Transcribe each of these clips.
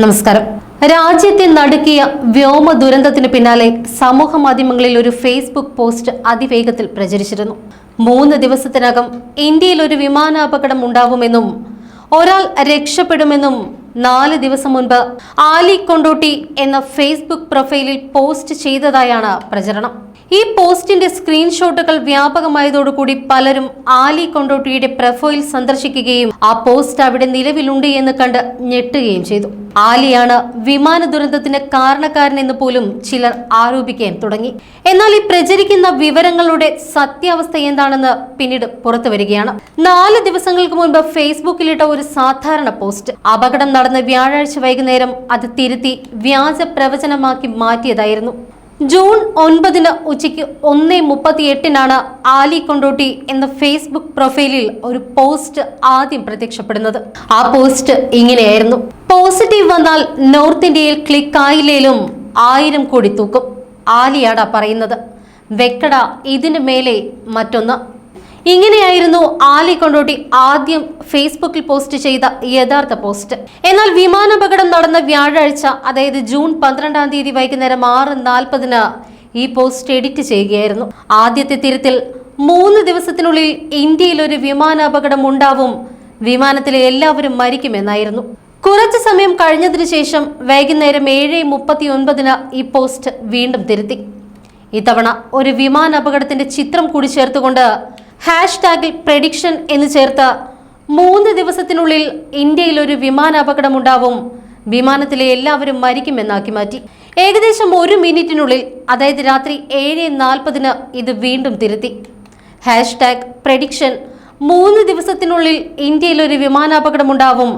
നമസ്കാരം. രാജ്യത്തെ നടുക്കിയ വ്യോമ ദുരന്തത്തിന് പിന്നാലെ സമൂഹ മാധ്യമങ്ങളിൽ ഒരു ഫേസ്ബുക്ക് പോസ്റ്റ് അതിവേഗത്തിൽ പ്രചരിച്ചിരുന്നു. മൂന്ന് ദിവസത്തിനകം ഇന്ത്യയിൽ ഒരു വിമാനാപകടം ഉണ്ടാവുമെന്നും ഒരാൾ രക്ഷപ്പെടുമെന്നും നാല് ദിവസം മുൻപ് ആലി കൊണ്ടോട്ടി എന്ന ഫേസ്ബുക്ക് പ്രൊഫൈലിൽ പോസ്റ്റ് ചെയ്തതായാണ് പ്രചരണം. ഈ പോസ്റ്റിന്റെ സ്ക്രീൻഷോട്ടുകൾ വ്യാപകമായതോടുകൂടി പലരും ആലി കൊണ്ടോട്ടിയുടെ പ്രൊഫൈൽ സന്ദർശിക്കുകയും ആ പോസ്റ്റ് അവിടെ നിലവിലുണ്ട് എന്ന് കണ്ട് ഞെട്ടുകയും ചെയ്തു. ആലിയാണ് വിമാന ദുരന്തത്തിന് കാരണക്കാരനെന്ന് പോലും ചിലർ ആരോപിക്കാൻ തുടങ്ങി. എന്നാൽ ഈ പ്രചരിക്കുന്ന വിവരങ്ങളുടെ സത്യാവസ്ഥ എന്താണെന്ന് പിന്നീട് പുറത്തു വരികയാണ്. നാല് ദിവസങ്ങൾക്ക് മുൻപ് ഫേസ്ബുക്കിലിട്ട ഒരു സാധാരണ പോസ്റ്റ്. അപകടം നടന്ന വ്യാഴാഴ്ച വൈകുന്നേരം അത് തിരുത്തി വ്യാജ പ്രവചനമാക്കി മാറ്റിയതായിരുന്നു. ജൂൺ ഒൻപതിന് ഉച്ചയ്ക്ക് ഒന്ന് മുപ്പത്തി എട്ടിനാണ് ആലി കൊണ്ടോട്ടി എന്ന ഫേസ്ബുക്ക് പ്രൊഫൈലിൽ ഒരു പോസ്റ്റ് ആദ്യം പ്രത്യക്ഷപ്പെടുന്നത്. ആ പോസ്റ്റ് ഇങ്ങനെയായിരുന്നു. പോസിറ്റീവ് വന്നാൽ നോർത്ത് ഇന്ത്യയിൽ ക്ലിക്ക് ആയില്ലേലും ആയിരം കോടി തൂക്കും. ആലിയാടാ പറയുന്നത്. വെക്കട ഇതിന് മേലെ മറ്റൊന്ന്. ഇങ്ങനെയായിരുന്നു ആലി കൊണ്ടോട്ടി ആദ്യം ഫേസ്ബുക്കിൽ പോസ്റ്റ് ചെയ്ത യഥാർത്ഥ പോസ്റ്റ്. എന്നാൽ വിമാനാപകടം നടന്ന വ്യാഴാഴ്ച അതായത് ജൂൺ പന്ത്രണ്ടാം തീയതി വൈകുന്നേരം ആറ് നാൽപ്പതിന് ഈ പോസ്റ്റ് എഡിറ്റ് ചെയ്യുകയായിരുന്നു. ആദ്യത്തെ തിരുത്തിൽ മൂന്ന് ദിവസത്തിനുള്ളിൽ ഇന്ത്യയിൽ ഒരു വിമാനാപകടം ഉണ്ടാവും. വിമാനത്തിലെ എല്ലാവരും മരിക്കുമെന്നായിരുന്നു. കുറച്ചു സമയം കഴിഞ്ഞതിനു ശേഷം വൈകുന്നേരം ഏഴ് മുപ്പത്തി ഒൻപതിന് ഈ പോസ്റ്റ് വീണ്ടും തിരുത്തി. ഇത്തവണ ഒരു വിമാനാപകടത്തിന്റെ ചിത്രം കൂടി ചേർത്തുകൊണ്ട് ഹാഷ് ടാഗിൽ പ്രഡിക്ഷൻ എന്ന് ചേർത്ത് മൂന്ന് ദിവസത്തിനുള്ളിൽ ഇന്ത്യയിൽ ഒരു വിമാനാപകടമുണ്ടാവും. വിമാനത്തിലെ എല്ലാവരും മരിക്കുമെന്നാക്കി മാറ്റി. ഏകദേശം ഒരു മിനിറ്റിനുള്ളിൽ അതായത് രാത്രി ഏഴ് നാൽപ്പതിന് ഇത് വീണ്ടും തിരുത്തി. ഹാഷ് ടാഗ് പ്രഡിക്ഷൻ മൂന്ന് ദിവസത്തിനുള്ളിൽ ഇന്ത്യയിൽ ഒരു വിമാനാപകടമുണ്ടാവും.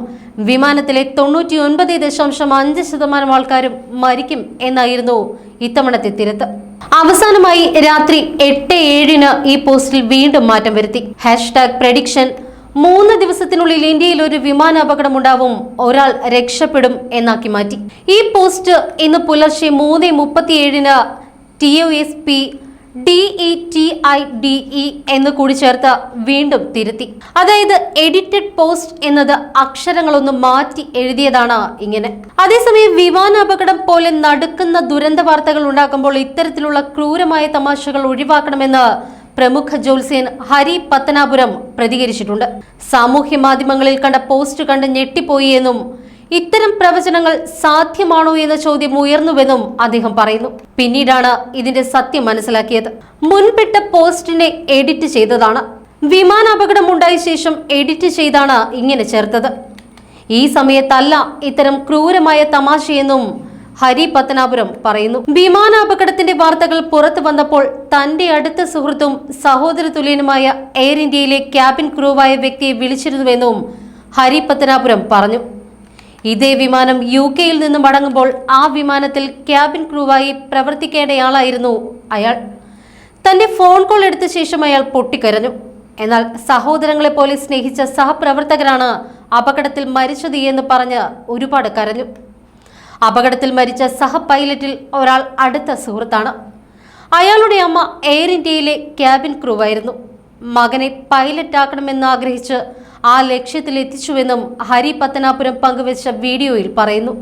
വിമാനത്തിലെ തൊണ്ണൂറ്റി ഒൻപത് ദശാംശം അഞ്ച് ശതമാനം ആൾക്കാരും മരിക്കും എന്നായിരുന്നു ഇത്തവണത്തെ തിരുത്ത്. അവസാനമായി രാത്രി എട്ട് ഏഴിന് ഈ പോസ്റ്റിൽ വീണ്ടും മാറ്റം വരുത്തി. Hashtag prediction. മൂന്ന് ദിവസത്തിനുള്ളിൽ ഇന്ത്യയിൽ ഒരു വിമാന അപകടമുണ്ടാവും. ഒരാൾ രക്ഷപ്പെടും എന്നാക്കി മാറ്റി. ഈ പോസ്റ്റ് ഇന്ന് പുലർച്ചെ മൂന്ന് മുപ്പത്തിയേഴിന് T O S P D E T I D E എന്ന് കൂടി ചേർത്ത് വീണ്ടും തിരുത്തി. അതായത് എഡിറ്റഡ് പോസ്റ്റ് എന്നത് അക്ഷരങ്ങളൊന്ന് മാറ്റി എഴുതിയതാണ് ഇങ്ങനെ. അതേസമയം വിമാന അപകടം പോലെ നടക്കുന്ന ദുരന്ത വാർത്തകൾ ഉണ്ടാക്കുമ്പോൾ ഇത്തരത്തിലുള്ള ക്രൂരമായ തമാശകൾ ഒഴിവാക്കണമെന്ന് പ്രമുഖ ജ്യോത്സ്യൻ ഹരി പത്തനാപുരം പ്രതികരിച്ചിട്ടുണ്ട്. സാമൂഹ്യ മാധ്യമങ്ങളിൽ കണ്ട പോസ്റ്റ് കണ്ട് ഞെട്ടിപ്പോയി എന്നും ഇത്തരം പ്രവചനങ്ങൾ സാധ്യമാണോ എന്ന ചോദ്യം ഉയർന്നുവെന്നും അദ്ദേഹം പറയുന്നു. പിന്നീടാണ് ഇതിന്റെ സത്യം മനസ്സിലാക്കിയത്. മുൻപിട്ട പോസ്റ്റിനെ എഡിറ്റ് ചെയ്തതാണ്. വിമാനാപകടം ഉണ്ടായ ശേഷം എഡിറ്റ് ചെയ്താണ് ഇങ്ങനെ ചേർത്തത്. ഈ സമയത്തല്ല ഇത്തരം ക്രൂരമായ തമാശയെന്നും ഹരി പത്തനാപുരം പറയുന്നു. വിമാനാപകടത്തിന്റെ വാർത്തകൾ പുറത്തു വന്നപ്പോൾ തന്റെ അടുത്ത സുഹൃത്തും സഹോദര തുല്യനുമായ എയർ ഇന്ത്യയിലെ ക്യാബിൻ ക്രൂവായ വ്യക്തിയെ വിളിച്ചിരുന്നുവെന്നും ഹരി പത്തനാപുരം പറഞ്ഞു. ഇതേ വിമാനം യു കെയിൽ നിന്ന് മടങ്ങുമ്പോൾ ആ വിമാനത്തിൽ ക്യാബിൻ ക്രൂവായി പ്രവർത്തിക്കേണ്ടയാളായിരുന്നു അയാൾ. തന്റെ ഫോൺ കോൾ എടുത്ത ശേഷം അയാൾ പൊട്ടിക്കരഞ്ഞു. എന്നാൽ സഹോദരങ്ങളെ പോലെ സ്നേഹിച്ച സഹപ്രവർത്തകരാണ് അപകടത്തിൽ മരിച്ചത് എന്ന് പറഞ്ഞ് ഒരുപാട് കരഞ്ഞു. അപകടത്തിൽ മരിച്ച സഹ പൈലറ്റിൽ ഒരാൾ അടുത്ത സുഹൃത്താണ്. അയാളുടെ അമ്മ എയർ ഇന്ത്യയിലെ ക്യാബിൻ ക്രൂവായിരുന്നു. മകനെ പൈലറ്റ് ആക്കണമെന്ന് ആഗ്രഹിച്ച് ആ ലക്ഷ്യത്തിലെത്തിച്ചുവെന്നും ഹരി പത്തനാപുരം പങ്കുവച്ച വീഡിയോയിൽ പറയുന്നു